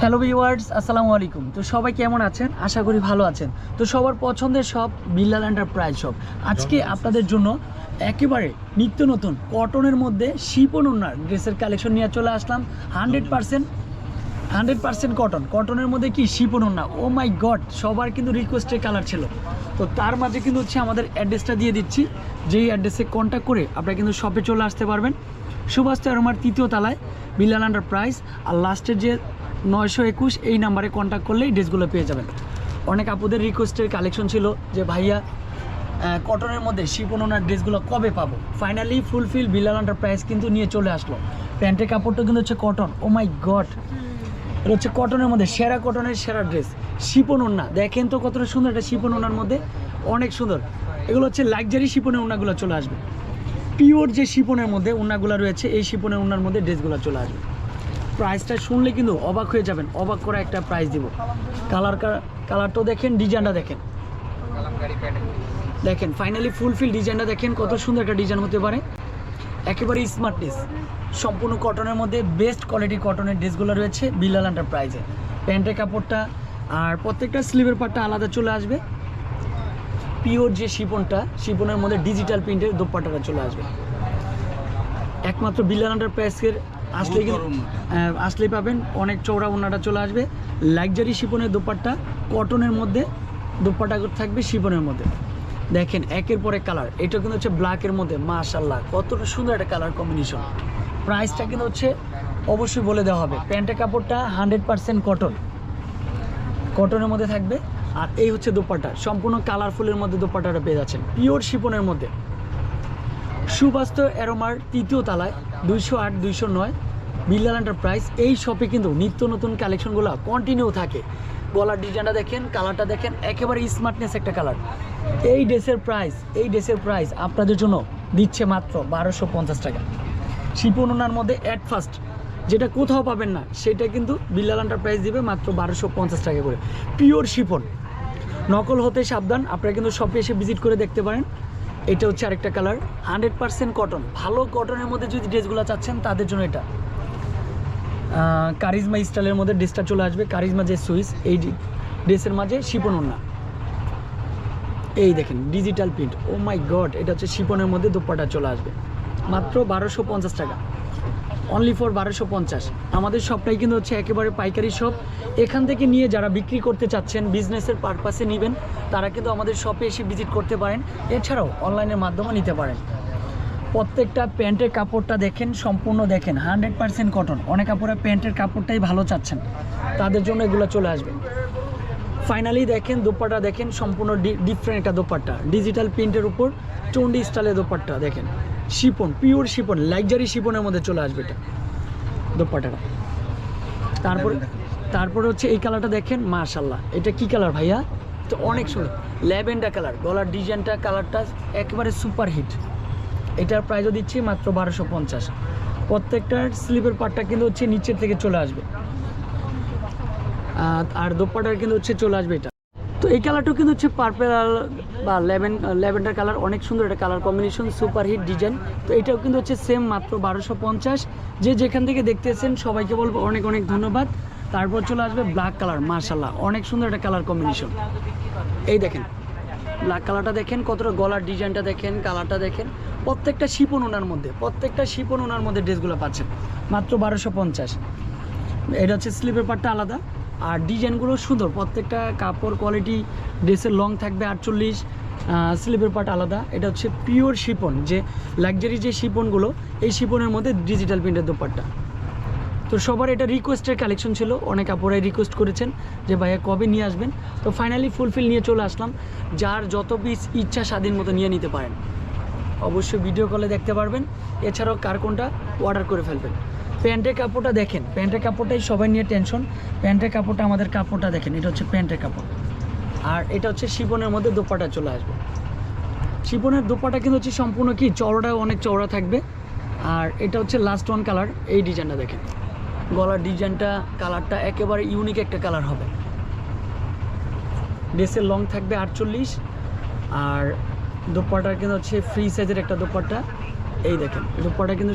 Hello viewers আসসালামু আলাইকুম। তো সবাই কেমন আছেন? আশা করি ভালো আছেন। তো সবার পছন্দের সব বিল্লাল এন্টারপ্রাইজ শপ আজকে আপনাদের জন্য একেবারে নিত্য নতুন কটনের মধ্যে শিপন ওনার ড্রেসের কালেকশন নিয়ে চলে আসলাম। Hundred percent hundred percent cotton কটনের মধ্যে কি শিপন ওনা ও মাই গড সবার কিন্তু রিকোয়েস্টের কালার ছিল। তো তার মাঝে কিন্তু হচ্ছে আমাদের অ্যাড্রেসটা দিয়ে দিচ্ছি। যেই অ্যাড্রেসে কন্ট্যাক্ট করে আপনারা কিন্তু শপে চলে আসতে পারবেন। সুভাষ আমার তৃতীয় তলায় বিল্লাল এন্টারপ্রাইজ আর লাস্টের যে নয়শো একুশ, এই নাম্বারে কন্ট্যাক্ট করলেই ড্রেসগুলো পেয়ে যাবেন। অনেক আপুদের রিকোয়েস্টের কালেকশন ছিল যে, ভাইয়া কটনের মধ্যে শিপন ওনার ড্রেসগুলো কবে পাবো? ফাইনালি ফুলফিল বিল্লাল এন্টারপ্রাইজ কিন্তু নিয়ে চলে আসলো। প্যান্টের কাপড়টা কিন্তু হচ্ছে কটন ও মাই গড এটা হচ্ছে কটনের মধ্যে সেরা কটনের সেরা ড্রেস। শিপন ওন্না দেখেন তো কতটা সুন্দর একটা শিপন ওনার মধ্যে। অনেক সুন্দর। এগুলো হচ্ছে লাক্সারি শিপনের ওনাগুলো চলে আসবে। পিওর যে শিপনের মধ্যে ওনাগুলো রয়েছে, এই শিপনের ওনার মধ্যে ড্রেসগুলো চলে আসবে। প্রাইসটা শুনলে কিন্তু অবাক হয়ে যাবেন, অবাক করা একটা প্রাইস দিব। কালার কালারটাও দেখেন ডিজাইনটা দেখেন। দেখেন ফাইনালি ফুলফিল ডিজাইনটা দেখেন, কত সুন্দর একটা ডিজাইন হতে পারে। একেবারে স্মার্টনেস সম্পূর্ণ কটনের মধ্যে বেস্ট কোয়ালিটির কটনের ড্রেসগুলো রয়েছে বিল্লাল এন্টারপ্রাইজে প্যান্টের কাপড়টা, আর প্রত্যেকটা স্লিভের পার্টটা আলাদা চলে আসবে। পিওর যে শিপনটা শিপনের মধ্যে ডিজিটাল প্রিন্টের দোপাট্টাটা চলে আসবে। একমাত্র বিল্লাল এন্টারপ্রাইজের আসলে কিন্তু আসলেই পাবেন। অনেক চৌড়া ওনাটা চলে আসবে। লাক্সারি শিপনের দোপাট্টা কটনের মধ্যে দোপাট্টা থাকবে শিপনের মধ্যে। দেখেন একের পরে কালার এটা কিন্তু হচ্ছে ব্ল্যাকের মধ্যে মাশাল্লাহ কতটা সুন্দর একটা কালার কম্বিনেশন প্রাইসটা কিন্তু হচ্ছে অবশ্যই বলে দেওয়া হবে। প্যান্টের কাপড়টা হান্ড্রেড পার্সেন্ট কটন কটনের মধ্যে থাকবে। আর এই হচ্ছে দোপাট্টা। সম্পূর্ণ কালারফুলের মধ্যে দোপাট্টাটা পেয়ে যাচ্ছেন। পিওর শিপনের মধ্যে। সুবাস্ত অ্যারোমার তৃতীয় তালায় দুইশো আট, দুইশো নয়, বিল্লাল এন্টারপ্রাইজ। এই শপে কিন্তু নিত্য নতুন কালেকশনগুলো কন্টিনিউ থাকে। গলার ডিজাইনটা দেখেন কালারটা দেখেন, একেবারে স্মার্টনেস একটা কালার এই ড্রেসের প্রাইস এই ড্রেসের প্রাইস আপনাদের জন্য দিচ্ছে মাত্র বারোশো পঞ্চাশ টাকা। শিপন ওনার মধ্যে অ্যাট ফার্স্ট যেটা কোথাও পাবেন না, সেটা কিন্তু বিল্লাল এন্টারপ্রাইজ দিবে মাত্র বারোশো পঞ্চাশ টাকা করে। Pure chiffon. নকল হতে সাবধান, আপনারা কিন্তু শপে এসে ভিজিট করে দেখতে পারেন। এটা হচ্ছে আরেকটা কালার হান্ড্রেড পার্সেন্ট কটন ভালো কটনের মধ্যে যদি ড্রেসগুলো চাচ্ছেন, তাদের জন্য এটা। কারিজমা স্টাইলের মধ্যে ড্রেসটা চলে আসবে, কারিজমা যে সুইস এই ড্রেসের মাঝে শিপন ওন্না এই দেখেন digital print oh my god এটা হচ্ছে শিপনের মধ্যে দোপাটা চলে আসবে। মাত্র বারোশো পঞ্চাশ টাকা। অনলি ফর বারোশো পঞ্চাশ। আমাদের শপটাই কিন্তু হচ্ছে একেবারে পাইকারি শপ এখান থেকে নিয়ে যারা বিক্রি করতে চাচ্ছেন বিজনেসের পারপাসে নেবেন, তারা কিন্তু আমাদের শপে এসে ভিজিট করতে পারেন। এছাড়াও অনলাইনের মাধ্যমে নিতে পারেন। প্রত্যেকটা প্যান্টের কাপড়টা দেখেন, সম্পূর্ণ দেখেন। হান্ড্রেড পার্সেন্ট কটন অনেক কাপড়ে প্যান্টের কাপড়টাই ভালো চাচ্ছেন। তাদের জন্য এগুলো চলে আসবে। ফাইনালি দেখেন দোপাট্টা দেখেন সম্পূর্ণ ডিফারেন্ট একটা দোপাট্টা। ডিজিটাল প্রিন্টের উপর চন্ডি স্টাইলের দোপাট্টা দেখেন। শিপন পিওর শিপন লাক্সারি শিপনের মধ্যে চলে আসবে এটা দোপাট্টাটা। তারপর তারপর হচ্ছে এই কালারটা দেখেন মাশাল্লাহ এটা কি কালার ভাইয়া? তো অনেক সুন্দর। ল্যাভেন্ডার কালার গলার ডিজাইনটা কালারটা একেবারে সুপার হিট এটার প্রাইসও দিচ্ছি মাত্র বারোশো পঞ্চাশ। প্রত্যেকটার স্লিপের পার্টটা কিন্তু হচ্ছে নিচের থেকে চলে আসবে। আর দোপাটার কিন্তু হচ্ছে চলে আসবে এটা। তো এই কালারটাও কিন্তু হচ্ছে পার্পেল বা লেভেন ল্যাভেন্ডার কালার অনেক সুন্দর একটা colour combination super hit design তো এটাও কিন্তু হচ্ছে সেম মাত্র বারোশো পঞ্চাশ। যে যেখান থেকে দেখতেছেন সবাইকে বলব অনেক অনেক ধন্যবাদ। তারপর চলে আসবে ব্ল্যাক কালার মার্শাল্লাহ অনেক সুন্দর একটা কালার কম্বিনেশন এই দেখেন ব্ল্যাক কালারটা দেখেন, কতটা গলার ডিজাইনটা দেখেন কালারটা দেখেন। প্রত্যেকটা শিপন ওনার মধ্যে, প্রত্যেকটা শিপন ওনার মধ্যে ড্রেসগুলো পাচ্ছেন, মাত্র বারোশো পঞ্চাশ। এটা হচ্ছে স্লিপের পার্টটা আলাদা। আর ডিজাইনগুলো সুন্দর। প্রত্যেকটা কাপড় কোয়ালিটি ড্রেসের লং থাকবে আটচল্লিশ স্লিপের পার্ট আলাদা। এটা হচ্ছে পিওর শিপন যে লাক্সারি যে শিপনগুলো এই শিপনের মধ্যে ডিজিটাল প্রিন্টের দোপাট্টা। তো সবার এটা রিকোয়েস্টের কালেকশন ছিল, অনেক আপুরাই রিকোয়েস্ট করেছেন যে ভাইয়া কবে নিয়ে আসবেন। তো ফাইনালি ফুলফিল নিয়ে চলে আসলাম, যার যত পিস ইচ্ছা স্বাধীন মতো নিয়ে নিতে পারেন। অবশ্যই ভিডিও কলে দেখতে পারবেন। এছাড়াও কার কোনটা অর্ডার করে ফেলবেন। প্যান্টের কাপড়টা দেখেন। প্যান্টের কাপড়টাই সবাই নিয়ে টেনশন। প্যান্টের কাপড়টা আমাদের কাপড়টা দেখেন, এটা হচ্ছে প্যান্টের কাপড়। আর এটা হচ্ছে শিপনের মধ্যে দোপাটা চলে আসবে। শিপনের দোপাটা কিন্তু হচ্ছে সম্পূর্ণ কি? চওড়াটা অনেক চওড়া থাকবে। আর এটা হচ্ছে লাস্ট ওয়ান কালার এই ডিজাইনটা দেখেন। গলার ডিজাইনটা কালারটা একেবারে ইউনিক একটা কালার হবে। ড্রেসের লং থাকবে আটচল্লিশ। আর দোপাটার কিন্তু হচ্ছে ফ্রি সাইজের একটা দোপাটা। এই দেখেন, দোপাটা কিন্তু